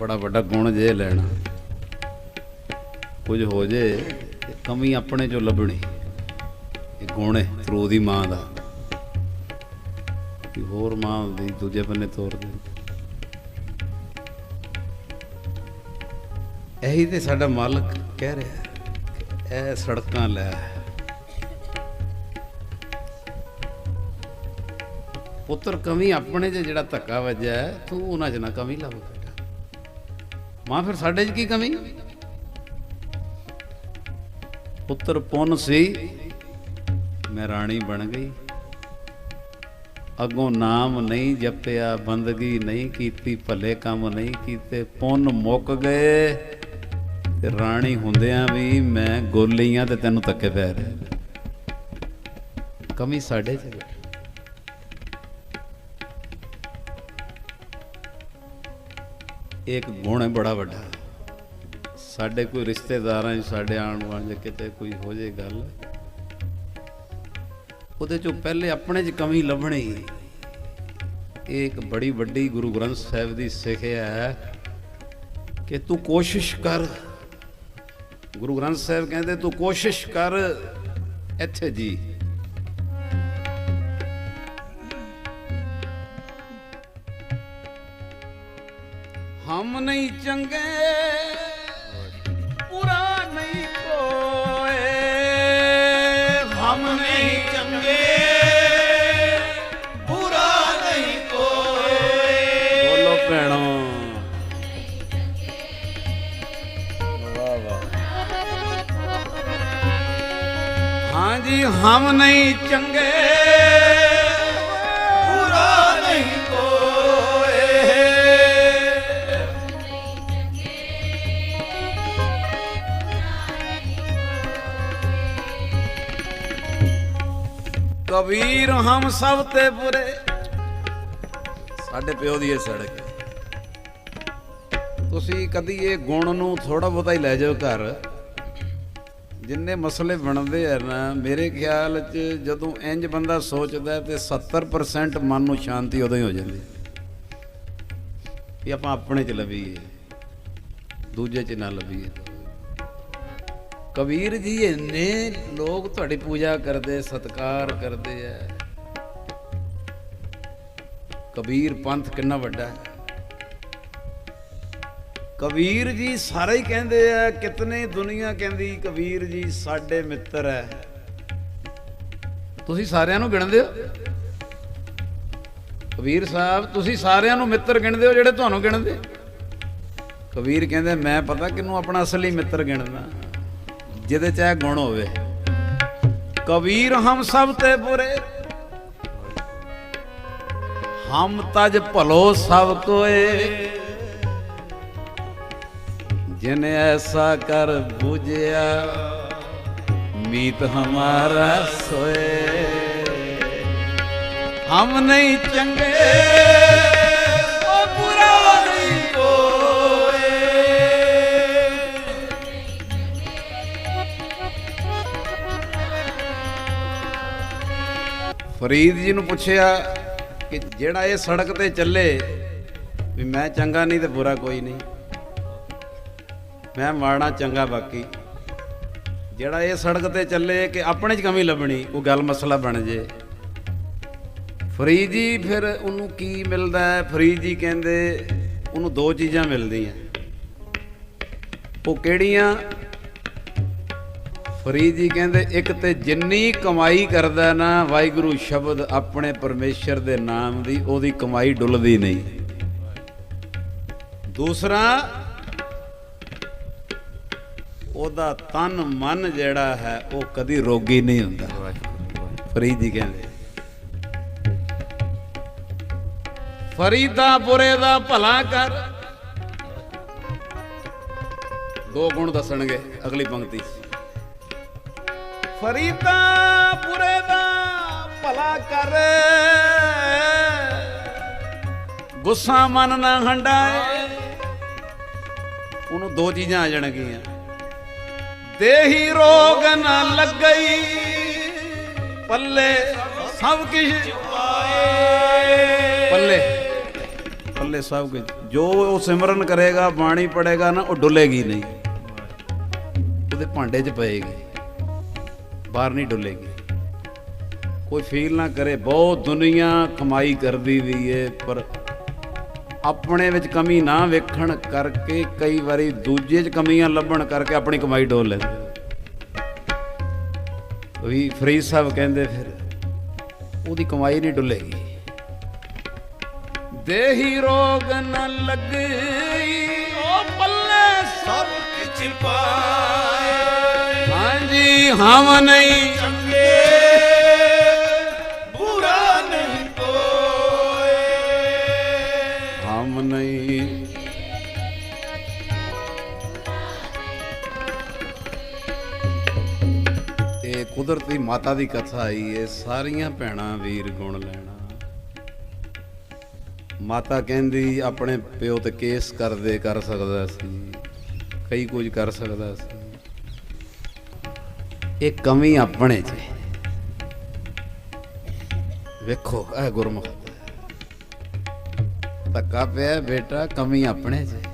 ਬੜਾ ਵੱਡਾ ਗੁਣ ਜੇ ਲੈਣਾ। ਕੁਝ ਹੋ ਜੇ ਕਮੀ ਆਪਣੇ ਚੋਂ ਲੱਭਣੀ। ਇਹ ਗੁਣ ਹੈ ਥਰੂ ਦੀ ਮਾਂ ਦਾ। ਕਿ ਹੋਰ ਮਾਂ ਦੀ ਦੂਜੇ ਬੰਨੇ ਤੋਰ ਦੇ। ਇਹੀ ਤੇ ਸਾਡਾ ਮਾਲਕ ਕਹਿ ਰਿਹਾ ਹੈ ਇਹ ਸੜਕਾਂ ਲੈ ਪੁੱਤਰ ਕਮੀ ਆਪਣੇ 'ਚ ਜਿਹੜਾ ਧੱਕਾ ਵੱਜਿਆ ਤੂੰ ਉਹਨਾਂ 'ਚ ਨਾ ਕਮੀ ਲੱਭ। ਮਾਂ, ਫਿਰ ਸਾਡੇ 'ਚ ਕੀ ਕਮੀ? ਪੁੱਤਰ ਪੁੰਨ ਸੀ, ਮੈਂ ਰਾਣੀ ਬਣ ਗਈ। ਅੱਗੋਂ ਨਾਮ ਨਹੀਂ ਜਪਿਆ, ਬੰਦਗੀ ਨਹੀਂ ਕੀਤੀ, ਭਲੇ ਕੰਮ ਨਹੀਂ ਕੀਤੇ। ਪੁੰਨ ਮੁੱਕ ਗਏ, ਤੇ ਰਾਣੀ ਹੁੰਦਿਆਂ ਵੀ ਮੈਂ ਗੋਲੀਆਂ ਤੇ ਤੈਨੂੰ ਤੱਕੇ ਪੈ ਰਿਹਾ। ਕਮੀ ਸਾਡੇ 'ਚ ਇੱਕ ਗੁਣ ਹੈ ਬੜਾ ਵੱਡਾ। ਸਾਡੇ ਕੋਈ ਰਿਸ਼ਤੇਦਾਰਾਂ 'ਚ, ਸਾਡੇ ਆਣ ਵਾਲੇ ਕਿਤੇ ਕੋਈ ਹੋ ਜੇ ਗੱਲ, ਉਹਦੇ ਚੋਂ ਪਹਿਲੇ ਆਪਣੇ 'ਚ ਕਮੀ ਲੱਭਣੀ। ਇਹ ਇੱਕ ਬੜੀ ਵੱਡੀ ਗੁਰੂ ਗ੍ਰੰਥ ਸਾਹਿਬ ਦੀ ਸਿੱਖਿਆ ਹੈ ਕਿ ਤੂੰ ਕੋਸ਼ਿਸ਼ ਕਰ। ਗੁਰੂ ਗ੍ਰੰਥ ਸਾਹਿਬ ਕਹਿੰਦੇ, ਤੂੰ ਕੋਸ਼ਿਸ਼ ਕਰ, ਇੱਥੇ ਜੀ। ਹਮ ਨਹੀਂ ਚੰਗੇ, ਪੂਰਾ ਨਹੀਂ ਕੋਏ ਹਮ ਨਹੀਂ ਚੰਗੇ ਬੁਰਾ ਨਹੀਂ ਕੋਈ ਬੋਲੋ ਭੈਣੋ। ਹਾਂਜੀ, ਹਮ ਨਹੀਂ ਚੰਗੇ। ਕਬੀਰ ਹਮ ਸਭ ਤੇ ਬੁਰੇ। ਸਾਡੇ ਪਿਓ ਦੀ ਇਹ ਸੜਕ। ਤੁਸੀਂ ਕਦੀ ਇਹ ਗੁਣ ਨੂੰ ਥੋੜਾ ਬਹੁਤਾ ਹੀ ਲੈ ਜਾਓ ਘਰ। ਜਿੰਨੇ ਮਸਲੇ ਬਣਦੇ ਆ ਨਾ ਮੇਰੇ ਖਿਆਲ 'ਚ ਜਦੋਂ ਇੰਜ ਬੰਦਾ ਸੋਚਦਾ ਤੇ 70% ਮਨ ਨੂੰ ਸ਼ਾਂਤੀ ਉਦੋਂ ਹੀ ਹੋ ਜਾਂਦੀ ਵੀ ਆਪਾਂ ਆਪਣੇ 'ਚ ਲੱਭੀਏ ਦੂਜੇ 'ਚ ਨਾ ਲੱਭੀਏ ਕਬੀਰ ਜੀ, ਇੰਨੇ ਲੋਕ ਤੁਹਾਡੀ ਪੂਜਾ ਕਰਦੇ, ਸਤਕਾਰ ਕਰਦੇ ਆ। ਕਬੀਰ ਪੰਥ ਕਿੰਨਾ ਵੱਡਾ ਹੈ। ਕਬੀਰ ਜੀ ਸਾਰੇ ਹੀ ਕਹਿੰਦੇ ਆ, ਕਿਤਨੇ ਦੁਨੀਆ ਕਹਿੰਦੀ, ਕਬੀਰ ਜੀ ਸਾਡੇ ਮਿੱਤਰ ਹੈ। ਤੁਸੀਂ ਸਾਰਿਆਂ ਨੂੰ ਗਿਣਦੇ ਹੋ? ਕਬੀਰ ਸਾਹਿਬ, ਤੁਸੀਂ ਸਾਰਿਆਂ ਨੂੰ ਮਿੱਤਰ ਗਿਣਦੇ ਹੋ ਜਿਹੜੇ ਤੁਹਾਨੂੰ ਗਿਣਦੇ? ਕਬੀਰ ਕਹਿੰਦੇ, ਮੈਂ ਪਤਾ ਕਿਨੂੰ ਆਪਣਾ ਅਸਲੀ ਮਿੱਤਰ ਗਿਣਦਾ। ਜਿਹਦੇ ਚ ਇਹ ਗੁਣ ਹੋਵੇ। ਕਬੀਰ, ਹਮ ਸਭ ਤੇ ਬੁਰੇ। ਹਮ ਤਜ ਭਲੋ ਸਭ ਕੋਏ। ਜਿਨ ਐਸਾ ਕਰ ਬੁਝਿਆ, ਮੀਤ ਹਮਾਰਾ ਸੋਏ। ਹਮ ਨਹੀਂ ਚੰਗੇ। ਫਰੀਦ ਜੀ ਨੂੰ ਪੁੱਛਿਆ ਕਿ ਜਿਹੜਾ ਇਹ ਸੜਕ ਤੇ ਚੱਲੇ, ਵੀ ਮੈਂ ਚੰਗਾ ਨਹੀਂ ਤੇ ਬੁਰਾ ਕੋਈ ਨਹੀਂ। ਮੈਂ ਮਾੜਾ ਚੰਗਾ ਬਾਕੀ। ਜਿਹੜਾ ਇਹ ਸੜਕ ਤੇ ਚੱਲੇ ਕਿ ਆਪਣੇ 'ਚ ਕਮੀ ਲੱਭਣੀ, ਉਹ ਗੱਲ ਮਸਲਾ ਬਣ ਜੇ। ਫਰੀਦ ਜੀ ਫਿਰ ਉਹਨੂੰ ਕੀ ਮਿਲਦਾ ਹੈ? ਫਰੀਦ ਜੀ ਕਹਿੰਦੇ ਉਹਨੂੰ ਦੋ ਚੀਜ਼ਾਂ ਮਿਲਦੀਆਂ। ਉਹ ਕਿਹੜੀਆਂ? ਫਰੀਦ ਜੀ ਕਹਿੰਦੇ, ਇੱਕ ਤੇ ਜਿੰਨੀ ਕਮਾਈ ਕਰਦਾ ਨਾ, ਵਾਹਿਗੁਰੂ ਸ਼ਬਦ ਆਪਣੇ ਪਰਮੇਸ਼ਰ ਦੇ ਨਾਮ ਦੀ, ਉਹਦੀ ਕਮਾਈ ਡੁੱਲਦੀ ਨਹੀਂ। ਦੂਸਰਾ, ਉਹਦਾ ਤਨ ਮਨ ਜਿਹੜਾ ਹੈ, ਉਹ ਕਦੀ ਰੋਗੀ ਨਹੀਂ ਹੁੰਦਾ। ਫਰੀਦ ਜੀ ਕਹਿੰਦੇ ਫਰੀਦਾ ਬੁਰੇ ਦਾ ਭਲਾ ਕਰ। ਦੋ ਗੁਣ ਦੱਸਣਗੇ ਅਗਲੀ ਪੰਕਤੀ 'ਚ ਫਰੀਦਾ ਬੁਰੇ ਦਾ ਭਲਾ ਕਰ। ਗੁੱਸਾ ਮਨ ਨਾ ਹੰਡਾਏ। ਉਹਨੂੰ ਦੋ ਚੀਜ਼ਾਂ ਆ ਜਾਣਗੀਆਂ। ਦੇਹੀ ਰੋਗ ਨਾ ਲੱਗਈ। ਪੱਲੇ ਸਭ ਕੁਝ ਪੱਲੇ ਪੱਲੇ ਸਭ ਕੁਝ। ਜੋ ਉਹ ਸਿਮਰਨ ਕਰੇਗਾ, ਬਾਣੀ ਪੜੇਗਾ ਨਾ, ਉਹ ਡੁੱਲੇਗੀ ਨਹੀਂ। ਉਹਦੇ ਭਾਂਡੇ 'ਚ ਪਏਗੀ। ਬਾਹਰ ਨਹੀਂ ਡੁੱਲੇਗੀ। ਕੋਈ ਫੀਲ ਨਾ ਕਰੇ, ਬਹੁਤ ਦੁਨੀਆ ਕਮਾਈ ਕਰਦੀ ਵੀ ਏ, ਪਰ ਆਪਣੇ ਵਿੱਚ ਕਮੀ ਨਾ ਵੇਖਣ ਕਰਕੇ ਕਈ ਵਾਰੀ ਦੂਜੇ 'ਚ ਕਮੀਆਂ ਲੱਭਣ ਕਰਕੇ ਆਪਣੀ ਕਮਾਈ ਡੋਲ ਲੈਂਦੇ ਵੀ ਫਰੀਦ ਸਾਹਿਬ ਕਹਿੰਦੇ ਫਿਰ, ਉਹਦੀ ਕਮਾਈ ਨਹੀਂ ਡੁੱਲੇਗੀ। ਦੇਹੀ ਰੋਗ ਨ ਲੱਗੀ। ਉਹ ਪੱਲੇ ਸਭ ਕਿਛ ਪਾਏ ਹਮ ਨਹੀਂ। ਚੰਗੇ ਬੁਰਾ ਨਹੀਂ ਕੋਏ ਹਮ ਨਹੀਂ। ਇਹ ਕੁਦਰਤੀ ਮਾਤਾ ਦੀ ਕਥਾ ਆਈ ਏ ਸਾਰੀਆਂ ਭੈਣਾਂ ਵੀਰ ਗੁਣ ਲੈਣਾ। ਮਾਤਾ ਕਹਿੰਦੀ ਆਪਣੇ ਪਿਓ ਤੇ ਕੇਸ ਕਰਦੇ ਕਰ ਸਕਦਾ ਸੀ। ਕਈ ਕੁਝ ਕਰ ਸਕਦਾ ਸੀ। ਇਹ ਕਮੀ ਆਪਣੇ 'ਚ ਵੇਖੋ ਇਹ ਗੁਰਮੁਖ। ਧੱਕਾ ਪਿਆ ਬੇਟਾ ਕਮੀ ਆਪਣੇ 'ਚ